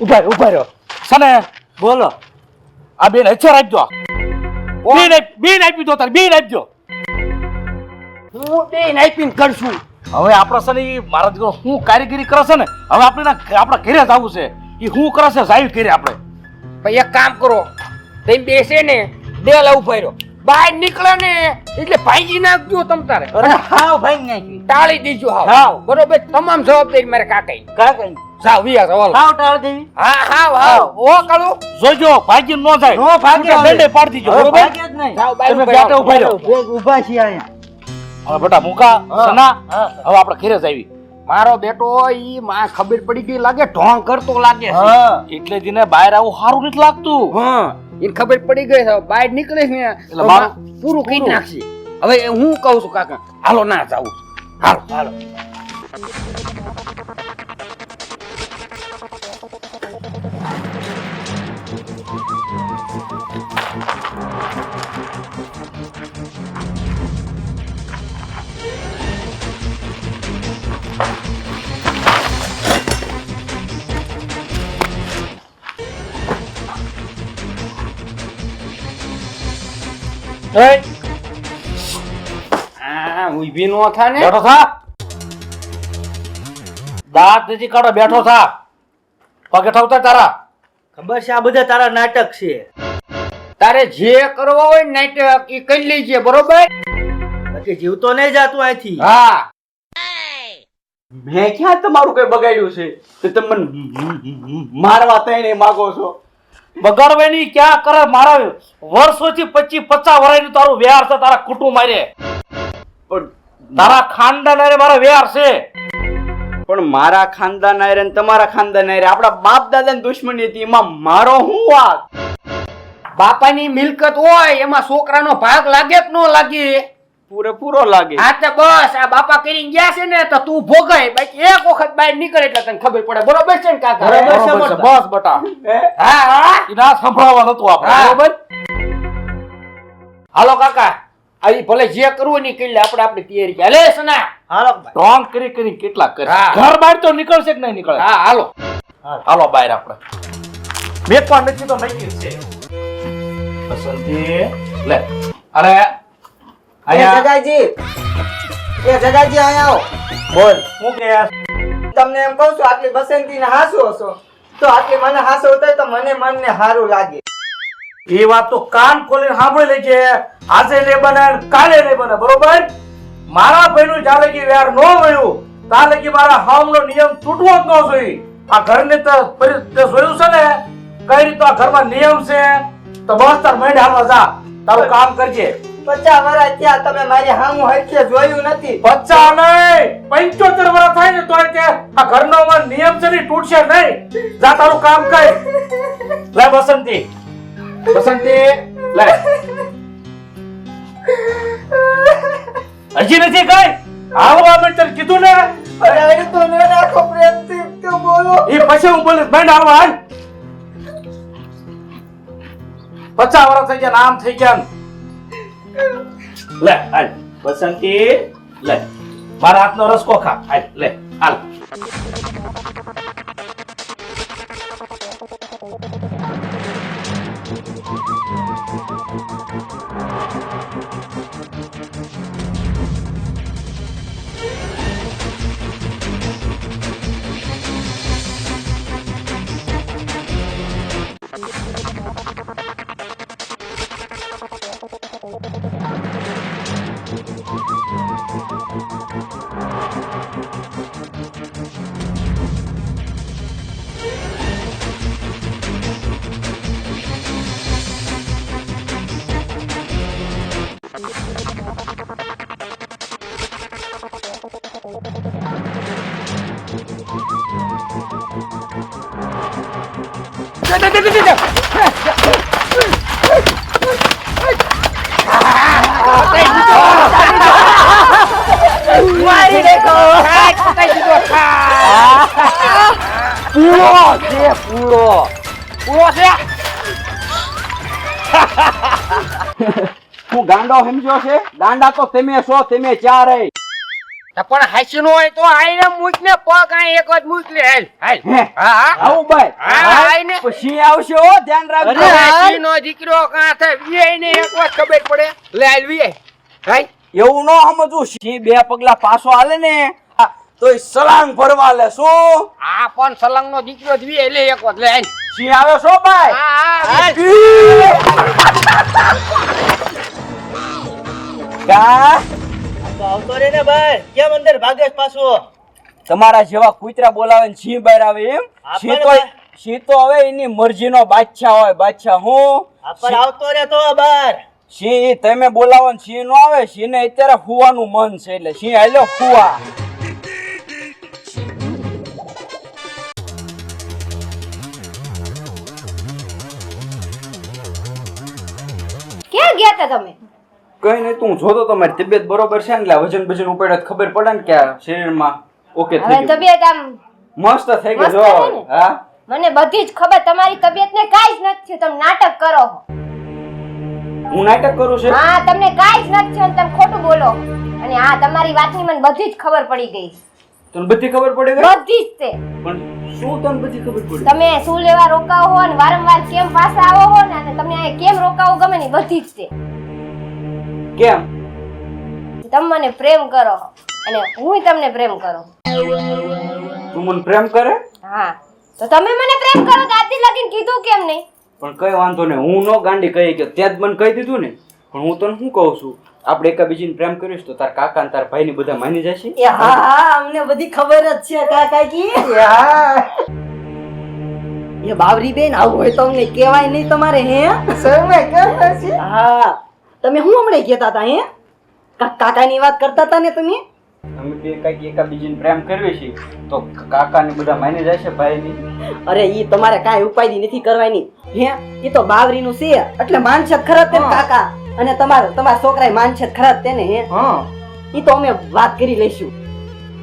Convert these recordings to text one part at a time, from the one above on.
ઊભા ઊભા રહ્યો સને બોલો. આ બેન હચ્છે રાખજો બેન બેન આપી દો તાર બેન આપજો હું બેન નાઈપિંગ કરશું. હવે આપણો છે ને ઈ મારા દીકરો શું કારીગરી કરે છે ને હવે આપણે આપણા ઘરે જ આવવું છે. એ શું કરે છે સાહેબ ઘરે આપણે ભાઈ એક કામ કરો. તમે બેસે ને ડેલા ઊભા રહ્યો. બહાર નીકળે ને એટલે ભાંગી નાખજો તમ તારે. અરે હાવ ભાઈ નાખી. ટાળી દીજો હાવ. હાવ. બરોબર? તમામ જવાબદારી મારે કાકાઈ કાકા જાવ વિયા જાવ હાલો. હાવ ટાળ દેવી. હા હાવ હાવ. ઓ કાળુ જોજો ભાગી ન જાય. નો ભાગે દંડે પાડી દીજો બરોબર? ભાગે જ નહીં. જાવ બાય તમે ઊભા બેઠા ઊભા રહ્યો બે ઊભા છીએ અહીંયા. હવે બેટા મુકા સના. હવે આપણે ઘરે જ આવી મારો બેટો ઈ માં ખબર પડી ગઈ લાગે ઢોંગ કરતો લાગે એટલે જીને બહાર આવું સારું નથી લાગતું. હા એને ખબર પડી ગઈ છે બહાર નીકળે છે મારું- પૂરું કહી નાખશે. હવે હું કહું છું કાકા હાલો ના જાવું હાલો હાલો. એ, હા ઊભી નો થા ને? બેઠો થા. દાંત નથી કાઢો બેઠો થા. પગે ઠાવતા તારા. ખબર છે આ બધા તારા નાટક છે. તારે જે કરવા હોય નાટક એ કરી લેજે બરોબર? બાકી જીવતો નહીં જાતું અહીંથી હા. મેં ક્યાં તમારું કઈ બગાડ્યું છે? તો તમે મને મારવા તઈને માગો છો? બગાડવાની ક્યાં કરે મારા વર્ષોથી પચીસ પચાસ વર્ષનું તારું વ્યવહાર છે તારા કુટુંબ મારે પણ તારા ખાનદાન મારો વ્યહાર છે. પણ મારા ખાનદાન આયરે તમારા ખાનદાન આયરે આપણા બાપ દાદાની દુશ્મની હતી એમાં મારો હું વાત? બાપાની મિલકત હોય એમાં છોકરાનો ભાગ લાગે કે ન લાગે? પૂરેપૂરો લાગે. હા તો બસ આ બાપા કરીને ગયા છે ને તો તું ભોગાય બાકી એક વખત બહાર નીકળે એટલે તને ખબર પડે. બરોબર છે ને કાકા? બરોબર છે, છે. બસ બટા. હા? હા ના સંભળાવવા નતું આપણે. બરોબર. હાલો કાકા. આવી ભલે જે કરવું નહીં કરી લે. આપણે આપણી તૈયારી ચાલે સના. હાલો ભાઈ. ઢોંગ કરી કરી કેટલા કરે? હા. ઘર બહાર તો નીકળશે કે નહીં નીકળે? હા હાલો. હાલો. બહાર આપણે. મેકવા નથી તો નહીં છે. બસંતી લે. અરે જગાજી. એ જગાજી અહીંયા આવો બોલ. હું કે તમને એમ કહું છું આટલી બસંતી ને હાસો છો તો આટલી મને હાસો થાય તો મને મનને સારું લાગે. એ વાત તો કાન ખોલીને સાંભળી લેજે. આજે નહીં બને કાલે નહીં બને બરોબર? મારા ભાઈનું જ્યાં લગી વ્યાર ન મળ્યું મારા હામનો નિયમ તૂટવો જ ન જોઈએ. આ ઘર તો પરી- જોયું છે ને? કઈ રીતનો આ ઘરમાં નિયમ છે? તો બસ તાર મહિને હાલવા જા. તારું કામ કરજે. પચાસ વર્ષ ત્યાં તમે મારી હામું હરખે જોયું નથી. પચ્ચા નહીં પંચોતેર વર્ષ થાય ને તોય તે આ ઘરનો નિયમ છે ને તૂટશે નહીં. જા તારું કામ કર. લે બસંતી બસંતી લે. હજી નથી કઈ? આવું તને કીધું ને. અરે હવે તો ન રાખો પ્રેમથી તો બોલો. એ પછી હું બોલીશ બેન આવો હાલ. પચાસ વર્ષ થઈ ગયા નામ થઈ ગયા લે હાલ. બસંતી લે. મારા હાથનો રસકો ખા. હાલ લે હાલ. દીધો છે પૂળો પૂળો છે હું ગાંડો સમજ્યો છે? ગાંડા તો તમે સો તમે ચારે તો પણ હાસી હોય તો આઈને મૂક ને પગ આ એક જ મૂક લે હાલ હાલ. હા? હા આવું ભાઈ હા, આઈને. પછી આવશે ઓ ધ્યાન રાખજો. હાસીનો દીકરો કાં થાય? વિયાઈને એક વાર ખબર પડે. લે હાલ વિયાય હાલ. એવું નો સમજવું સિંહ બે પગલા પાછો હાલે ને. તો તોય સલાંગ ભરવા લે શું? આ પણ સલંગ નો દીકરો જ એટલે લે એક વાર લે હાલ. સિંહ આવે છો ભાઈ? હા હા આવતો રે ને ભાઈ કેમ અંદર ભાગે પાછો? તમારા જેવા કૂતરા બોલાવે ને સિંહ બહાર આવે એમ? સિંહ તો સિંહ તો હવે એની મરજીનો બાદશાહ હોય બાદશાહ હું? આપણ આવતો રે તો બાર સિંહ તમે બોલાવો ને સિંહ નો આવે સિંહ ને અત્યારે હુવાનું મન છે એટલે સિંહ હાલ્યો હુવા. ક્યાં ગયા તમે? કઈ નહીં તું જોતો તમારી તબિયત બરોબર છે ને એટલે વજન વજન ઉપાડ્યો તો ખબર પડે ને કે આ શરીરમાં ઓકે થઈ હવે ગયું. તબિયત આમ મસ્ત થઈ ગયું મસ્ત જો ને? હા? મને બધી જ ખબર તમારી તબિયતને કાંઈ જ નથી થયું તમે નાટક કરો છો. હું નાટક કરું છું? હા તમને કાંઈ જ નથી થયું અને તમે ખોટું બોલો. અને હા તમારી વાતની મને બધી જ ખબર પડી ગઈ. તને બધી ખબર પડી ગઈ? બધી જ તે. પણ શું તને બધી ખબર પડી તમે શું લેવા રોકાવો હો અને વારંવાર કેમ પાછા આવો હો ને અને તમને અહીંયા કેમ રોકાવો ગમે ને બધી જ તે. કેમ? તમે મને પ્રેમ કરો. અને હું તમને પ્રેમ કરું. તું મને પ્રેમ કરે? હા. તો તમે મને પ્રેમ કરો દાદી લગીન કીધું કેમ નહીં? પણ કઈ વાંધો નહીં. હું નો ગાંડી કહી કે ત્યાં જ મને કહી દીધું ને. પણ હું તને શું કહું છું? આપણે એકાબીજીને પ્રેમ કરીશ તો તાર કાકા અને તાર ભાઈ બધા માની જશે? એ હા હા અમને બધી ખબર જ છે કાકા કી હા. એ બાવરી બેન આવું હોય તો અમને કહેવાય નહીં તમારે હે? સમય કરે છે હા. તમે હું હમણાં કહેતા હતા હે? કાકાની વાત કરતા હતા ને તમે? અમે બે કંઈક એકાબીજીને પ્રેમ કરીએ છે તો કાકાને બધા માની જશે ભાઈની? અરે ઈ તમારે કાંઈ ઉપાય નથી કરવાની હે? ઈ તો બાવરીનું છે એટલે માનછત ખરાબ ખરા જ તે ને કાકા. અને તમારો તમારા છોકરાએ માનછત ખરાબ તેને હે? હા. ઈ તો અમે વાત કરી લઈશું.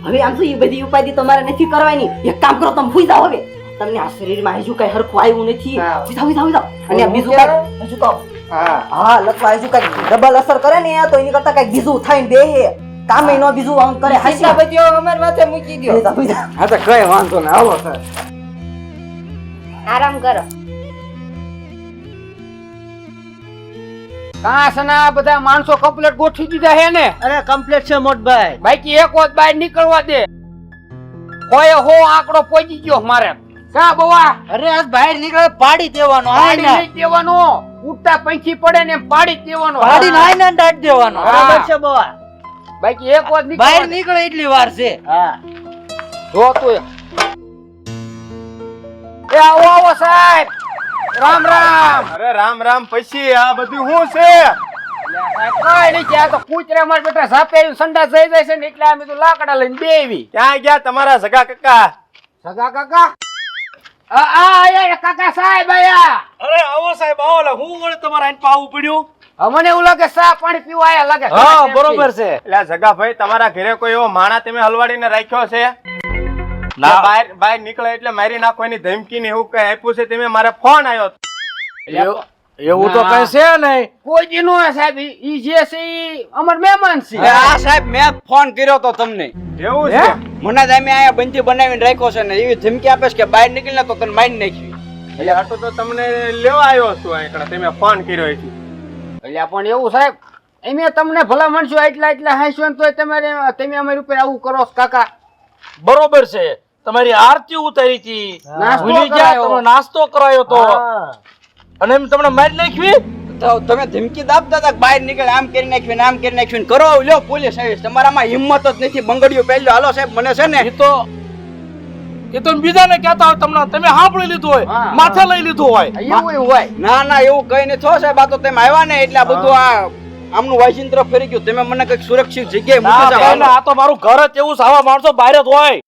હવે આમ શું ઈ બધી ઉપાય તમારે નથી કરવાની? એક કામ કરો તમે ભૂઈ જાઓ હવે. તમને આ શરીરમાં હજુ કઈ હરખું આવ્યું નથી. જાઓ, જાઓ, જાઓ. અને બીજું કઈ હજુ તો હા. હા લખવા હજુ કઈ ડબલ અસર કરે ને તો એની કરતા કંઈક બીજું થાય ને બે કામે નો બીજું આમ કરે હાસી ચિંતા બધી અમાર માથે મૂકી દો. હા તો કઈ વાંધો નહીં. આવો સર આરામ કરો. કાસના બધા માણસો કમ્પ્લેટ ગોઠવી દીધા હે ને? અરે કમ્પ્લેટ છે મોટભાઈ. બાકી એક વાત બહાર નીકળવા દે. કોઈ હો આંકડો પહોંચી ગયો મારે. કા બોવા? અરે આજ બહાર નીકળે પાડી દેવાનો. પાડી દેવાનો. ઉઠતા પંખી પડે ને પાડી દેવાનો. પાડી નાઈ ને દાટ દેવાનો. બરાબર છે બવા બાકી એક વાર નીકળે બહાર નીકળે એટલી વાર છે. હા. જો તો એ. આવો આવો સાહેબ. રામ રામ. અરે રામ રામ પછી આ બધું શું છે? કઈ આ તો કૂતરા માર બેટા સાપે સંડા જઈ જાય છે ને એટલે અમે બધું લાકડા લઈને બેવી ક્યાં ગયા તમારા સગા કાકા? સગા કાકા? આ આ કાકા સાહેબ આયા. અરે આવો સાહેબ આવો. હું વળી તમારા આઈને પાવું પડ્યું? હવે એવું લાગે ચા પાણી પીવા આયા લાગે હા બરોબર છે. એટલે ભાઈ તમારા ઘરે કોઈ એવો માણા તમે હલવાડીને રાખ્યો છે? ના. બહાર બહાર નીકળે એટલે મારી નાખવાની ધમકી ને એવું કઈ આપ્યું છે? તમે મારે ફોન આવ્યો એવું તો કઈ છે નહીં. કોઈ દી નો સાહેબ? ઈ જે છે ઈ અમર મહેમાન છે. આ સાહેબ મેં ફોન કર્યો તો તમને. એવું છે? મને તમે આયા બંધી બનાવીને રાખ્યો છે ને એવી ધમકી આપેશ કે બહાર નીકળીને તો તને મારી નાખી. એટલે આટલું તો તમને લેવા આવ્યો છું આકડા તમે ફોન કર્યો છે એટલે પણ એવું સાહેબ એમે તમને ભલા માણસો એટલા એટલા હાંસ્યો ને તોય તમારે તમે અમારી ઉપર આવું કરો છો કાકા. બરોબર છે. તમારી આરતી ઉતારી હતી. નાસ્તો કરાયો. નાસ્તો કરાયો તો. અને એમ તમને મારી નાખવી? તો તમે ધમકી આપતા હતા બહાર નીકળે આમ કરી નાખવી આમ કરી નાખવી કરો લ્યો પોલીસ આવીશ તમારામાં હિંમત જ નથી. બંગડીઓ પહેલો હાલો સાહેબ મને છે ને એ તો એ તો બીજાને કહેતા હોય તમને. તમે સાંભળી લીધું હોય. માથે લઈ લીધું હોય. એવું હોય. ના ના એવું કઈ નહીં થયો સાહેબ આ તો તમે આવ્યા ને એટલે આ બધું આ આમનું વાઇચિંત્ર ફરી ગયું. તમે મને કંઈક સુરક્ષિત જગ્યાએ ના મૂકી જાઓ. આ તો મારું ઘર જ એવું સાવા માણસો બહાર જ હોય.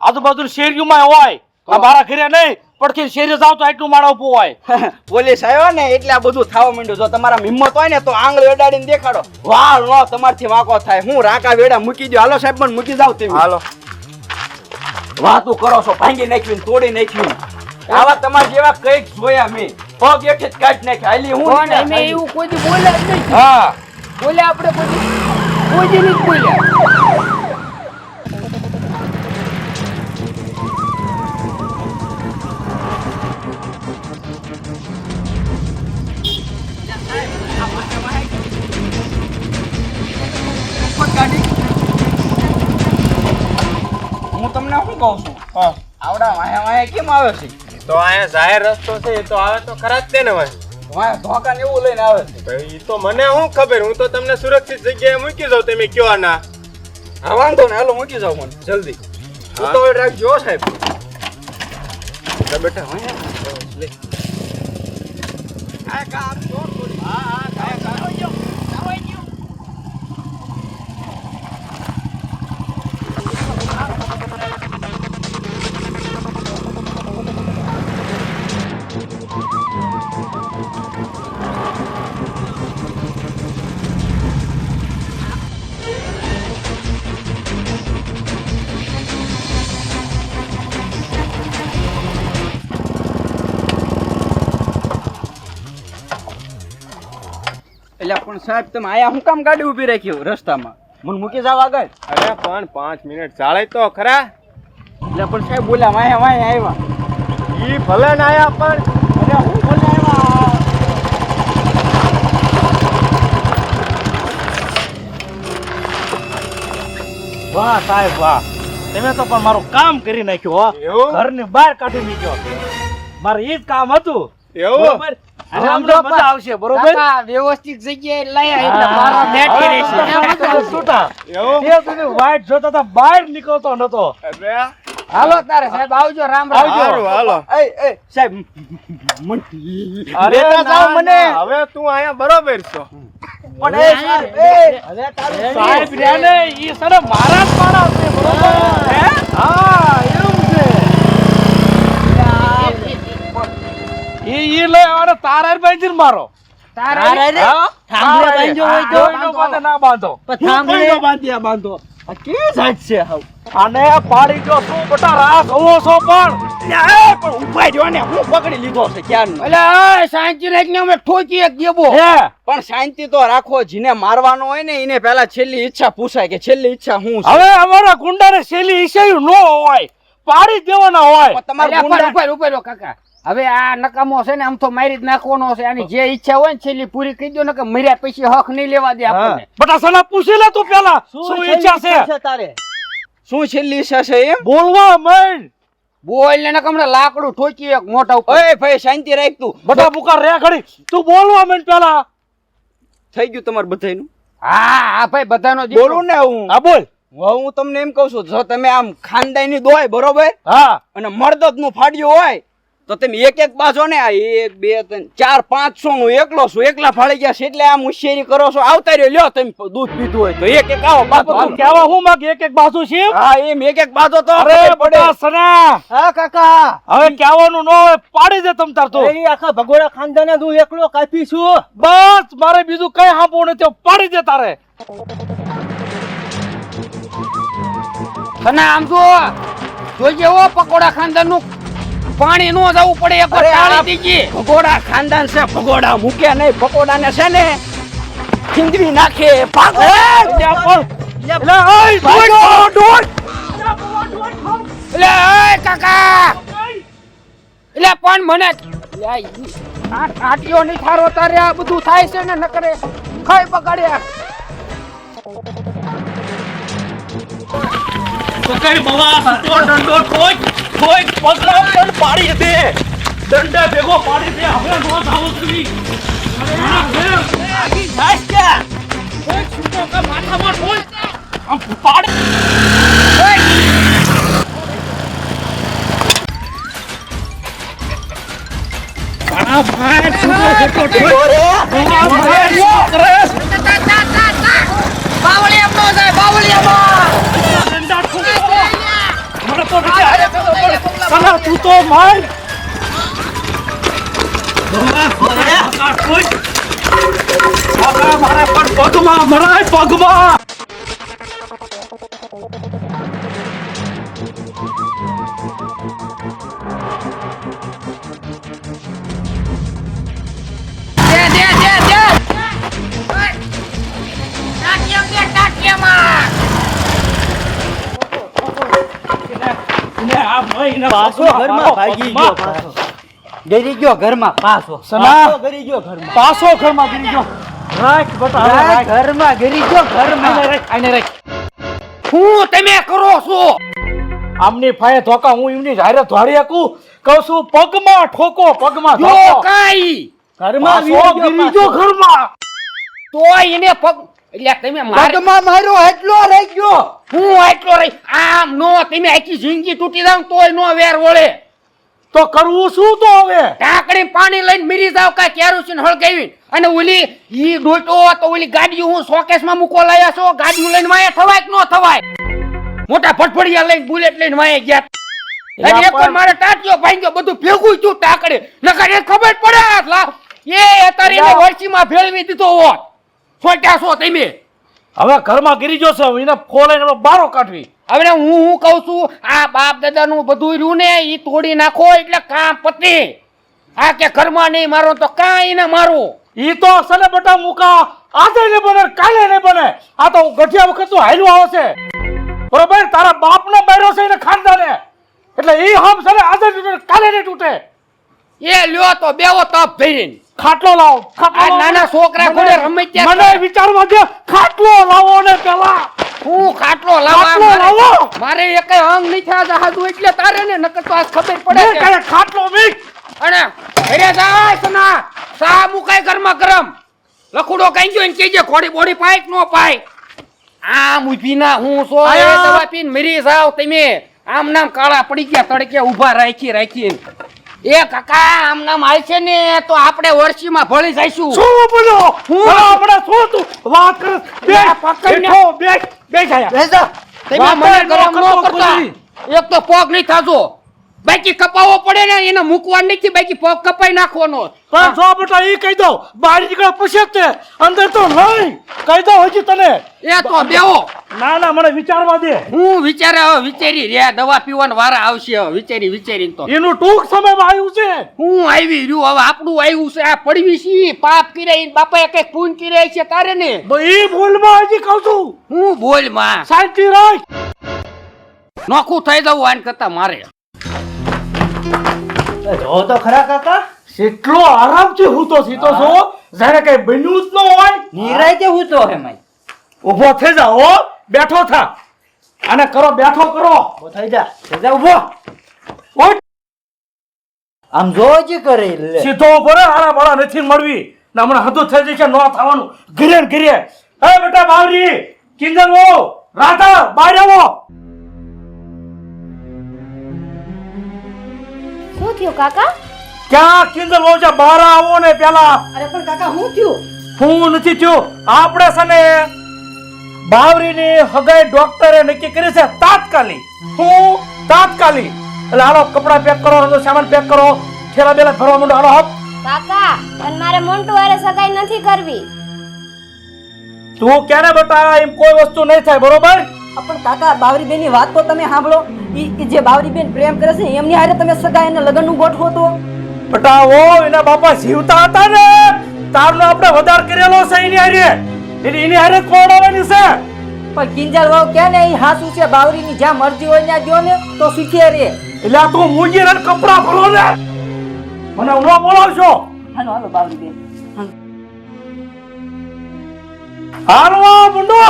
આજુબાજુ શેરીઓમાં હોય. મારા ઘરે નહીં. પડખી શેરે જાવ તો એટલું માળો ઉભું હોય. પોલીસ આવ્યો ને એટલે આ બધું થવા માંડ્યું. જો તમારા હિંમત હોય ને તો આંગળી અડાડીને દેખાડો. વાળ નો તમારથી વાંકો થાય. હું રાકા વેડા મૂકી દો હાલો સાહેબ મને મૂકી જાવ તમે હાલો. વાતું કરો છો. ભાંગી નાખ્યું ને તોડી નાખ્યું. આવા તમારા જેવા કંઈક જોયા મેં પગ એક જ કાઢ નાખ્યા. હાલી હું પણ. એવું કોઈ બોલે જ નહીં. હા. બોલે આપણે કોઈ કોઈ નહીં બોલ્યા. વાયા કેમ આવે છે? તો અહીંયા જાહેર રસ્તો છે એ તો આવે તો ખરા જ તે ને ભાઈ. ધોકા ને એવું લઈને આવે છે. ભાઈ તો મને શું ખબર? હું તો તમને સુરક્ષિત જગ્યાએ મૂકી જાઉં તમે કયો ના હા વાંધો ને હાલો મૂકી જાઉં મને. જલ્દી. હા. ઉતાવળ રાખજો હો સાહેબ. બેટા વાયા લે. આ કામ. હા હા પણ સાહેબ તમે આયા હું કામ ગાડી ઊભી રાખી રસ્તામાં? મને મૂકી જાવ આગળ. અરે પણ પાંચ મિનિટ ચાલે તો ખરા. એટલે પણ સાહેબ બોલ્યા વાયા વાયા આવ્યા ઈ ભલે ને આયા પણ અરે હું ભલે આવ્યા વાહ સાહેબ વાહ. તમે તો પણ મારું કામ કરી નાખ્યું હો. એવું? ઘરની બહાર કાઢી મૂક્યો. મારે ઈ જ કામ હતું. એવું? બરોબર અને અમને મજા આવશે બરોબર? વ્યવસ્થિત જગ્યાએ લાયા એટલે મારો બેઠી રહેશે એમ છૂટા? એવું? તે વાઈટ જોતા હતા બહાર નીકળતો નતો. હાલો તારે સાહેબ આવજો રામ રામ. સારું હાલો. એ એ સાહેબ. અરે લેતા મને. હવે તું અહીંયા બરોબર છો. પણ એ સાહેબ એ. સાહેબ રહ્યા ને ઈ સરે મારા જ માણસ છે બરોબર? હે? હા એવું જાત છે મારો અને પાડી જો શું બટા રાસ હોવો છો પણ? પણ ઊભા રહ્યો ને હું પકડી લીધો છે ક્યારનો? એટલે શાંતિ રાખીને અમે ઠોકી એક દેબો હે? પણ શાંતિ તો રાખો જેને મારવાનો હોય ને એને પહેલા છેલ્લી ઈચ્છા પૂછાય કે છેલ્લી ઈચ્છા હું હવે અમારા ગુંડાને છેલ્લી ઈચ્છા ન હોય પાડી દેવાના હોય. તમારા ગુંડા ઉપર ઉપર કાકા. હવે આ નકામો છે ને આમ તો મારી જ નાખવાનો છે. આની જે ઈચ્છા હોય ને છેલ્લી પૂરી કરી દો ને કે મર્યા પછી હક નહીં લેવા દે આપણને. બટા સના પૂછી લે તું પેલા. શું ઈચ્છા છે? તારે? શું છેલ્લી ઈચ્છા છે એમ? બોલવા મન. બોલ ને નકમણે લાકડું ઠોકી એક મોટા ઉપર. ઓય ભાઈ શાંતિ રાખ તું. બટા બુકાર રે ઘડી. તું બોલવા મન પેલા. થઈ ગયું તમાર બધાયનું? હા હા ભાઈ બધાનો. બોલું ને હું. હા બોલ. હું તમને એમ કહું છું જો તમે આમ ખાનદાની દોય બરોબર? હા. અને મરદતનું ફાડ્યું હોય તો તમે એક એક બાજો ને આ એક બે ત્રણ ચાર પાંચસો નું એકલો છું એકલા ફાળી ગયા છે એટલે આમ હોશિયારી કરો છો. આવતા રહ્યો લ્યો તમે દૂધ પીધું હોય તો. એક એક આવો બાપુ તું. કેવા હું માગ? એક એક બાજુ છે હા એમ એક એક બાજો તો અરે પડે. સના. હા કાકા. હવે કેવાનું ન પાડી દે તમ તાર તો. એ આખા ભગોડા ખાનદાને હું એકલો કાપી છું. બસ મારે બીજું કઈ હાંપવું નથી. પાડી દે તારે. સના આમ જો જોજે ઓ પકોડા ખાનદાનનું પાણી નો જવું પડે એક ટાળી દીજી ભગોડા ખાનદાન છે ભગોડા મૂક્યા નહીં ભગોડા ને છે ને ખીંદવી નાખે ભાગો કાકા એટલે પણ મને આટીઓ ની થારો તારે આ બધું થાય છે ને નકરે ખાઈ પકડ્યા કઈ બવા તો દંડો ઠોક પકડા પણ પાડી દે દંડા ભેગો પાડી દે હવે નો થાવું કરી આગી જાય કે કોઈ છૂટો કે માથામાં ઠોક આમ પાડી ભાઈ છૂટો છૂટો ઠોક બાવળી એમનો જાય બાવળી એમનો દંડા ઠોક મને તો વિચાર સલા તું તો માર મારે પગમાં મરાય પગમાં પાછો ઘરમાં ભાગી ગયો પાછો. ગરી ગયો ઘરમાં પાછો. સના ગરી ગયો ઘરમાં. પાછો ઘરમાં ગરી ગયો. રાખ બટા રાખ ઘરમાં ગરી ગયો ઘરમાં. રાખ આને રાખ. હું તમે કરો છો? આમની ફાયે ધોકા હું એમની જાહેર ધોડી શકું? કહું છું પગમાં ઠોકો પગમાં ધોકો. કાઈ. ઘરમાં ગરી ગયો ઘરમાં. તો એને પગ એટલે તમે મારે પગમાં મારો એટલો રહી ગયો. હું એટલો રહી આમ નો તમે આખી જિંદગી તૂટી જાવ તોય નો વેર વળે. તો કરવું શું તો હવે? ઢાંકણી પાણી લઈને મીરી જાવ કા કેરોસીન હળગાવી અને ઓલી ઈ ડોટો તો ઓલી ગાડી હું શોકેસમાં મૂકો લાયા છો? ગાડી લઈને માયા થવાય કે નો થવાય? મોટા ફટફડિયા લઈને બુલેટ લઈને માયા ગયા. એક વાર મારે ટાંટ્યો ભાંગ્યો બધું ભેગું છું ટાકડે નકર એ ખબર પડે એ અત્યારે વર્ષીમાં ભેળવી દીધો હોત. છોટ્યા છો તમે? હવે ઘરમાં ગીરી જોશે એને ખોલાઈને બારો કાઢવી. હવે હું હું કહું છું? આ બાપ દાદાનું બધું રહ્યું ને એ તોડી નાખો એટલે કામ પતે. આ કે ઘરમાં નહીં મારો તો કાંઈ ને મારો. એ તો સને બટા મુકા આજે ને બને કાલે ને બને. આ તો ગઠિયા વખત તું હાલ્યું આવશે બરોબર? તારા બાપનો બૈરો છે એને ખાનદાને. એટલે એ હમ સને આજે ને કાલે ને તૂટે. એ લ્યો તો બેવો તપ ભરીને. ખાટલો લાવો આ નાના છોકરા કોને રમે ત્યાં મને વિચારવા દે ખાટલો લાવો ને પેલા. હું ખાટલો મારે- લાવો. મારે એક અંગ નહીં થયા જહાજુ એટલે તારે ને નકર તો આ ખબર પડે કે. ખાટલો મીક. અને અરે જાય સના સા મુકાય ગરમા ગરમ. લખુડો કઈ ગયો ને કેજે ખોડી બોડી પાઈક નો પાય આમ ઊભી ના હું સો. દવા પીન મરી જાવ તમે. આમ નામ કાળા પડી ગયા તડકે ઊભા રાખી રાખી એ કાકા આમ નામ હાલશે ને તો આપણે ઓરસીમાં ભળી જઈશું. શું બોલો? હું? આપણે શું તું વાત કર. બે. પકડને. બે બે જાય. બેસા તમે મને ગરમ ન કરતા. એક તો પોગ નહીં થાતો બાકી કપાવો પડે ને એને મૂકવા નથી બાકી પગ કપાઈ નાખવાનો. પણ જો બેટા એ કહી દઉં બહાર નીકળે પૂછે તે અંદર તો નહીં. કહી દઉં હજી તને. એ તો દેવો ના ના મને વિચારવા દે. હું વિચારે હવે વિચારી રહ્યા દવા પીવાનો વારા આવશે હવે વિચારી વિચારીને તો. એનું ટૂંક સમયમાં આવ્યું છે. હું આવી રહ્યું હવે આપણું આવ્યું છે આ પડવી છે પાપ કર્યા ઈ બાપાએ કંઈક પૂન કર્યા છે તારે ને? એ ઈ ભૂલમાં હજી કહું છું. હું બોલમાં શાંતિ રાખ. નોખું થઈ જવું આન કરતા મારે. જો તો ખરા કાકા. કેટલો આરામથી હું તો સીતો છો. જાણે કઈ બન્યું જ ન હોય. નિરાય કે હું તો હે માઈ? ઊભો થઈ જા ઓ બેઠો થા. અને કરો બેઠો કરો. થઈ જા. થઈ જા ઊભો આમ જોજ કરે સીધો ઊભો રે હારા બાળા નથી મળવી. ને હમણાં હતું થઈ જશે ન થવાનું. ઘરે ઘરે ઘીરે. હે બેટા બાવરી કિંજલ વો રાધા બહાર આવો થયું કાકા? ક્યાં કિંજલ છે બહાર આવો ને પેલા. અરે પણ કાકા હું થયું? હું નથી થયું. આપણે સને બાવરીની હગાઈ ડોક્ટરે નક્કી કરી છે તાત્કાલિક. હું તાત્કાલિક. એટલે હાલો કપડા પેક કરો બધો સામાન પેક કરો. ઠેલા બેલા ભરવા માંડો હાલો હપ. કાકા પણ મારે મોન્ટુ હારે સગાઈ નથી કરવી. તું ક્યારે બેટા એમ કોઈ વસ્તુ નહીં થાય બરોબર? પણ કાકા બાવરીબેનની વાત તો તમે સાંભળો. ઈ જે બાવરીબેન પ્રેમ કરે છે એમની હારે તમે સગાઈ અને લગ્નનું ગોઠવો તો? બેટા એના બાપા જીવતા હતા ને. તારનો આપણે વધાર કરેલો છે એની હારે. એટલે એની હારે કોણ આવવાની છે? પણ કિંજલ વાવ કે ને ઈ હાસુ છે બાવરી ની જ્યાં મરજી હોય ત્યાં ગયો ને તો શીખે રે એટલે આ તું મૂંજી ને કપડા ભરો ને. મને ન બોલાવશો. હાલો હાલો બાવરીબેન. હાલો મુંડો.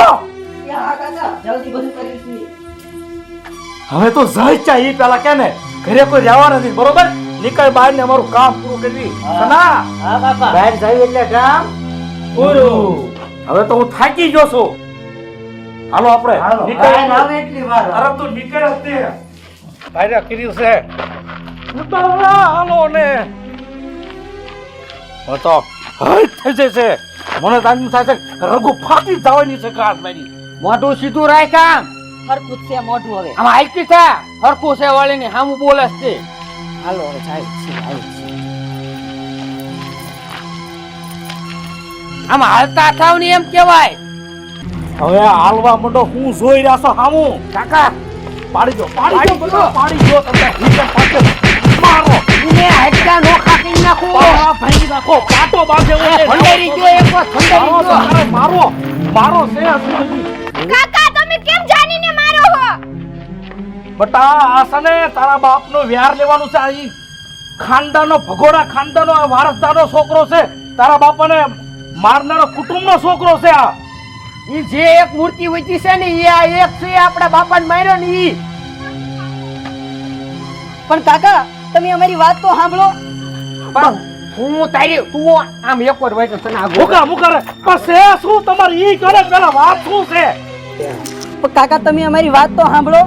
હવે તો જાય ચા ઈ પેલા કે ને ઘરે કોઈ રહેવા નથી બરોબર? નીકળ બહાર ને અમારું કામ પૂરું કરવી હા. બાપા. બહાર જાય એટલે કામ પૂરું. હવે તો હું થાકી ગયો છું. હાલો આપણે હાલો. નીકળ. આવે એટલી વાર. અરે તું નીકળ તે. તારે કર્યું છે. ઉતાવળા હાલો ને. તો હઈ થઈ જશે. મને તો થાય છે રઘુ ફાટી જવાની છે કાચ મારી. મોઢું સીધું રાખ આમ. હરખું છે મોઢું હવે. આમ હાલતી થા હરખું છે વળીને ની હામું બોલે છે હાલો હવે જાય છે છે. આમ હાલતા થાવ ને એમ કેવાય હવે હાલવા માંડો હું જોઈ રહ્યા છો હામું. કાકા. પાડી દો પાડી દો બધો પાડી દો તમને હીટર પાછળ મારો. એને હેડકા નો ખાટી નાખો. પાવા ભાંગી નાખો પાટો બાજે હોય ભંડેરી ગયો એક વાર ભંડેરી મારો ગયો. મારો મારો છે કાકા તમે કેમ જાણીને મારો હો? બટા આ સને તારા બાપનો વ્યાર લેવાનું છે અહીં ખાનદાનો ભગોડા ખાનદાનો આ વારસદારનો છોકરો છે. તારા બાપાને મારનારો કુટુંબનો છોકરો છે આ. ઈ જે એક મૂર્તિ વચી છે ને ઈ આ એક છે આપણા બાપાને માર્યો ને ઈ. પણ કાકા તમે અમારી વાત તો સાંભળો. પણ હું તારી તું આમ એક વાર વાંચો તને આગળ મુકા મુકા રે. પણ છે શું તમારી ઈ કરે પેલા વાત શું છે? પણ કાકા તમે અમારી વાત તો સાંભળો.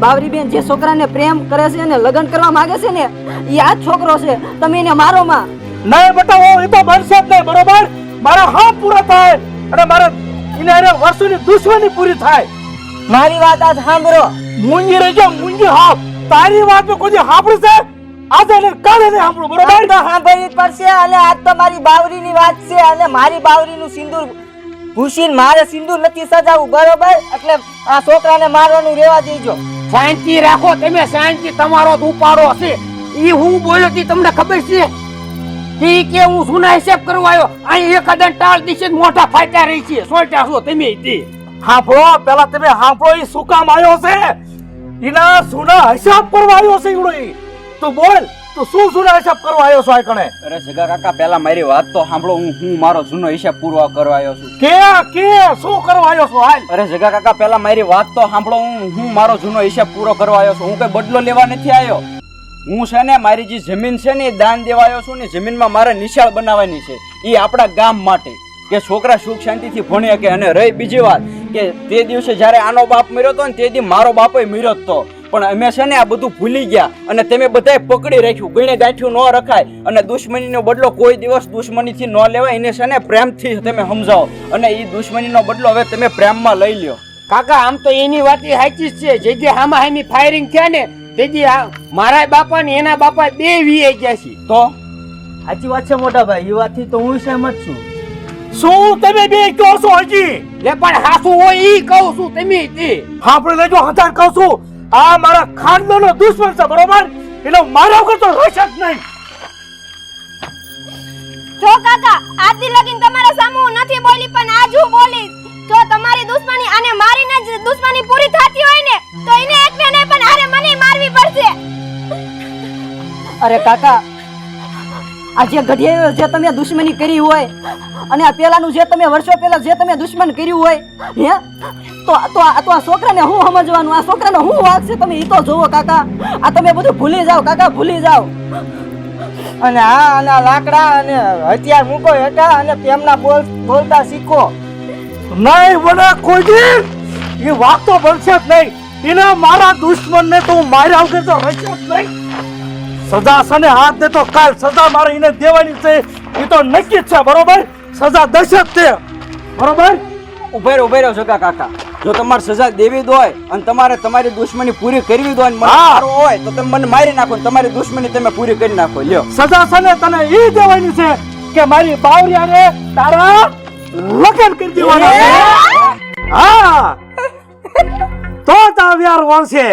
બાવરીબેન જે છોકરાને પ્રેમ કરે છે અને લગ્ન કરવા માંગે છે ને એ આ છોકરો છે. તમે એને મારો માં. નહીં બેટા હું એ તો બનશે જ નહીં બરોબર? મારા હા પૂરા થાય અને મારે એને એને વર્ષોની દુશ્મની પૂરી થાય. મારી વાત આજ સાંભળો. મુંજી રહી જાઓ મુંજી હા તારી વાત તો કોઈ સાંભળી છે આજે ને કાલે ને સાંભળો બરોબર? તો સાંભળવી પડશે અને આજ તો મારી બાવરીની વાત છે અને મારી બાવરીનું સિંદૂર ભૂસીને મારે સિંદૂર નથી સજાવું બરોબર? એટલે આ છોકરાને મારવાનું રેવા દેજો. શાંતિ રાખો તમે શાંતિ તમારો ઉપાડો હશે. ઈ હું બોલ્યો તી તમને ખબર છે? ઈ કે હું સુના હિસાબ કરવા આવ્યો. અહીં એક હદન ટાળ દિશે મોટા ફાટ્યા રહી છે. સોટા છો તમે તે. સાંભળો પેલા તમે હાંફો ઈ શું કામ આવ્યો છે? એના સુના હિસાબ કરવા આવ્યો છે ઈવડો તો બોલ. તું શું સુના હિસાબ કરવા આવ્યો છો આ કણે અરે જગા કાકા પહેલા મારી વાત તો સાંભળો હું હું મારો જૂનો હિસાબ પૂરો કરવા આવ્યો છું. કે કે શું કરવા આવ્યો છો? હાલ. અરે જગા કાકા પહેલા મારી વાત તો સાંભળો હું હું મારો જૂનો હિસાબ પૂરો કરવા આવ્યો છું. હું કઈ બદલો લેવા નથી આવ્યો. હું છે ને મારી જે જમીન છે ને એ દાન દેવા આવ્યો છું ને જમીનમાં મારે નિશાળ બનાવવાની છે. એ આપણા ગામ માટે. કે છોકરા સુખ શાંતિથી ભણી શકે અને રહી. બીજી વાત કે તે દિવસે જ્યારે આનો બાપ મર્યો હતો ને તે દી મારો બાપય મર્યો હતો તો. પણ અમે છે ને આ બધું ભૂલી ગયા અને તમે બધાય પકડી રાખ્યું. ગણે ગાંઠ્યું ન રખાય અને દુશ્મનીનો બદલો કોઈ દિવસ દુશ્મનીથી ન લેવાય. એને છે ને પ્રેમથી તમે સમજાવો અને એ દુશ્મનીનો બદલો હવે તમે પ્રેમમાં લઈ લ્યો. કાકા આમ તો એની વાત સાચી જ છે. જે જે હામા હામી ફાયરિંગ થયા ને તે જે મારા બાપા ને એના બાપા બે વીએ ગયા છે. તો? સાચી વાત છે મોટા ભાઈ. એ વાતથી તો હું સહેમત છું. શું તમે બે કહો છો હજી? લે પણ હાસુ હોય ઈ કહું છું. તમે હા પણ લેજો હજાર કહું છું. આ મારા ખાનદાનનો દુશ્મન છે બરોબર? એટલે મારા વગર તો રહેશે જ નહીં. જો કાકા આજથી લગીન તમારા સામે હું નથી બોલી પણ આજ હું બોલીશ. જો તમારી દુશ્મની અને મારીને જ દુશ્મની પૂરી થતી હોય ને તો એને એકને નહીં પણ હારે મને મારવી પડશે. અરે કાકા આ જે ઘડિયાળો જે તમે દુશ્મની કરી હોય અને આ પેલાનું જે તમે વર્ષો પહેલા જે તમે દુશ્મન કર્યું હોય હે? તો તો આ તો આ છોકરાને હું સમજવાનું? આ છોકરાને હું વાગશે તમે ઈ તો જોવો કાકા. આ તમે બધું ભૂલી જાઓ કાકા ભૂલી જાઓ. અને આ અને લાકડા અને હથિયાર મૂકો હેઠા અને તેમના બોલ બોલતા શીખો. નહીં બને કોઈ એ વાત તો બનશે જ નહીં. એને મારા દુશ્મનને તો હું માર્યા વગર તો રહેશે જ નહીં. સજા સને હાથ દે તો કાલ સજા મારે એને દેવાની છે. એ તો નક્કી જ છે બરોબર? સજા દશે જ તે. બરોબર? ઉભેર ઉભેર જગા કાકા. જો તમારે સજા દેવી દોય અને તમારે તમારી દુશ્મની પૂરી કરવી દો અને મને હા. હોય તો તમે મને મારી નાખો તમારી દુશ્મની તમે પૂરી કરી નાખો. લ્યો. સજા સને તને એ દેવાની છે કે મારી બાવરિયાને તારા લગન કરી દેવાના છે. હા. તો તા વ્યાર વળશે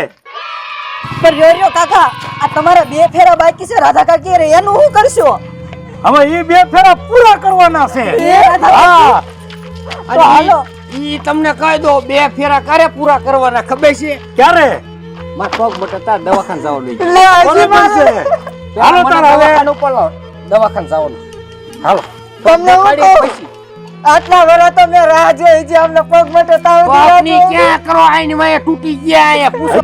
પણ રહ્યો રહ્યો કાકા આ તમારા બે ફેરા બાકી છે રાધા કાકી રે એનું શું કરશો? હવે એ બે ફેરા પૂરા કરવાના છે. હા. તો હાલો. ઈ તમને કહી દો બે ફેરા કરે પૂરા કરવાના ખબર છે? ક્યારે? માર પગ બટતા દવાખાન જવાનું લે હજી બરોબર મારે છે હાલો તાર હવે. દવાખાને જવાનું. હાલો. તમને હું આટલા વરા તો મેં રાહ જોઈ છે અમને પગ માટે તાવ બાપની ક્યાં કરો આઈને વાય તૂટી ગયા આયા પૂછો.